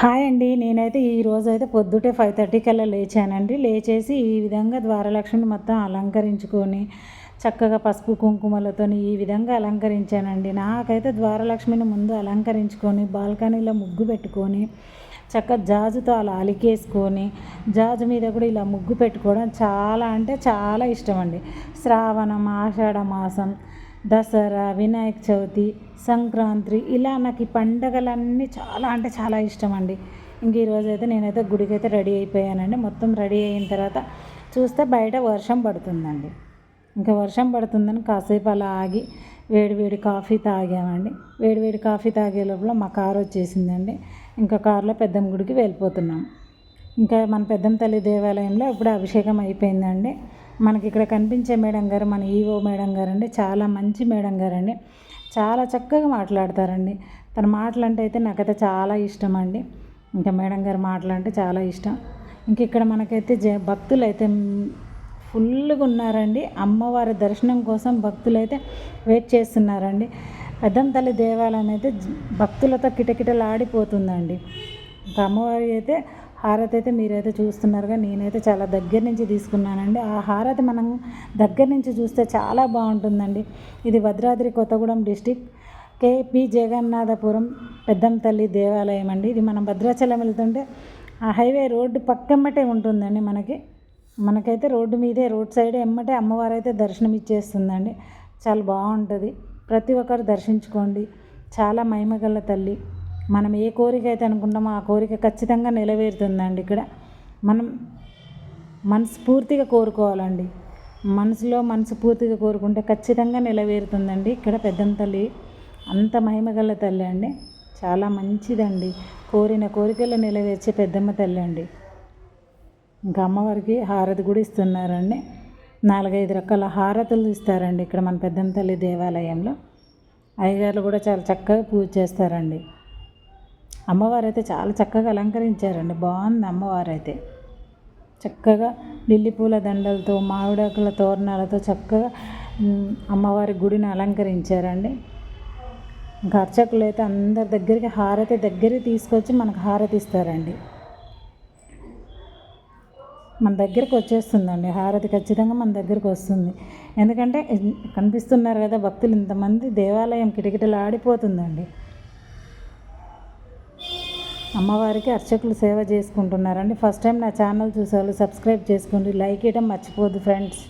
Hi అండి. నేనైతే ఈ రోజు అయితే పొద్దుటే ఫైవ్ థర్టీ కల్లా లేచానండి. లేచేసి ఈ విధంగా ద్వారలక్ష్మిని మొత్తం అలంకరించుకొని చక్కగా పసుపు కుంకుమలతో ఈ విధంగా అలంకరించానండి. నాకైతే ద్వారలక్ష్మిని ముందు అలంకరించుకొని బాల్కనీలో ముగ్గు పెట్టుకొని చక్క జాజుతో అలా అలికేసుకొని జాజు మీద కూడా ఇలా ముగ్గు పెట్టుకోవడం చాలా అంటే చాలా ఇష్టం అండి. శ్రావణం ఆషాఢ మాసం దసరా వినాయక చవితి సంక్రాంతి ఇలా నాకు ఈ పండగలన్నీ చాలా అంటే చాలా ఇష్టం అండి ఇంక ఈరోజు అయితే నేనైతే గుడికి అయితే రెడీ అయిపోయానండి. మొత్తం రెడీ అయిన తర్వాత చూస్తే బయట వర్షం పడుతుందండి. ఇంకా వర్షం పడుతుందని కాసేపు అలా ఆగి వేడివేడి కాఫీ తాగామండి. వేడివేడి కాఫీ తాగే లోపల మా కారు వచ్చేసిందండి. ఇంకా కారులో పెద్దమ్మ గుడికి వెళ్ళిపోతున్నాం. ఇంకా మన పెద్దమ్మ తల్లి దేవాలయంలో ఇప్పుడు అభిషేకం అయిపోయిందండి. మనకి ఇక్కడ కనిపించే మేడం గారు మన ఈవో మేడం గారు అండి చాలా మంచి మేడం గారండి. చాలా చక్కగా మాట్లాడతారండి. తన మాటలంటే అయితే నాకైతే చాలా ఇష్టం అండి ఇంకా మేడం గారు మాటలంటే చాలా ఇష్టం. ఇంక ఇక్కడ మనకైతే జ భక్తులు అయితే ఫుల్గా ఉన్నారండి. అమ్మవారి దర్శనం కోసం భక్తులు అయితే వెయిట్ చేస్తున్నారండి. పెద్దంతల్లి దేవాలయం అయితే భక్తులతో కిటకిటలాడిపోతుందండి. ఇంకా అమ్మవారి అయితే హారతి అయితే మీరైతే చూస్తున్నారుగా నేనైతే చాలా దగ్గర నుంచి తీసుకున్నానండి. ఆ హారతి మనం దగ్గర నుంచి చూస్తే చాలా బాగుంటుందండి. ఇది Bhadradri Kothagudem district K P Jagannathapuram Peddanthalli దేవాలయం అండి. ఇది మనం భద్రాచలం వెళ్తుంటే ఆ హైవే రోడ్డు పక్కమ్మటే ఉంటుందండి మనకి. మనకైతే రోడ్డు మీదే రోడ్ సైడ్ ఎమ్మటే అమ్మవారు అయితే దర్శనం ఇచ్చేస్తుందండి చాలా బాగుంటుంది. ప్రతి ఒక్కరు దర్శించుకోండి. చాలా మహిమగల తల్లి. మనం ఏ కోరిక అయితే అనుకుంటామో ఆ కోరిక ఖచ్చితంగా నెరవేరుతుందండి ఇక్కడ. మనం మనస్ఫూర్తిగా కోరుకోవాలండి. మనసులో మనస్ఫూర్తిగా కోరుకుంటే ఖచ్చితంగా నెరవేరుతుందండి ఇక్కడ పెద్దమ్మ తల్లి. అంత మహిమగల తల్లి అండి. చాలా మంచిదండి. కోరిన కోరికలు నెరవేర్చే పెద్దమ్మ తల్లి అండి. ఇంకా అమ్మవారికి హారతి కూడా ఇస్తున్నారండి. నాలుగైదు రకాల హారతులు ఇస్తారండి ఇక్కడ మన పెద్దమ్మ తల్లి దేవాలయంలో. అయ్యగారులు కూడా చాలా చక్కగా పూజ చేస్తారండి. అమ్మవారు అయితే చాలా చక్కగా అలంకరించారండి బాగుంది అమ్మవారు అయితే చక్కగా లిల్లీ పూల దండలతో మామిడాకుల తోరణాలతో చక్కగా అమ్మవారి గుడిని అలంకరించారండి. ఇంకా అర్చకులు అయితే అందరి దగ్గరికి హారతి దగ్గరికి తీసుకొచ్చి మనకు హారతి ఇస్తారండి. మన దగ్గరికి వచ్చేస్తుందండి. హారతి ఖచ్చితంగా మన దగ్గరికి వస్తుంది. ఎందుకంటే కనిపిస్తున్నారు కదా భక్తులు ఇంతమంది దేవాలయం కిటకిటలు ఆడిపోతుందండి అమ్మవారికి అర్చకులు సేవ చేసుకుంటున్నారండి. ఫస్ట్ టైం నా ఛానల్ చూసేవాళ్ళు సబ్స్క్రైబ్ చేసుకోండి. లైక్ ఇవ్వడం మర్చిపోద్దు ఫ్రెండ్స్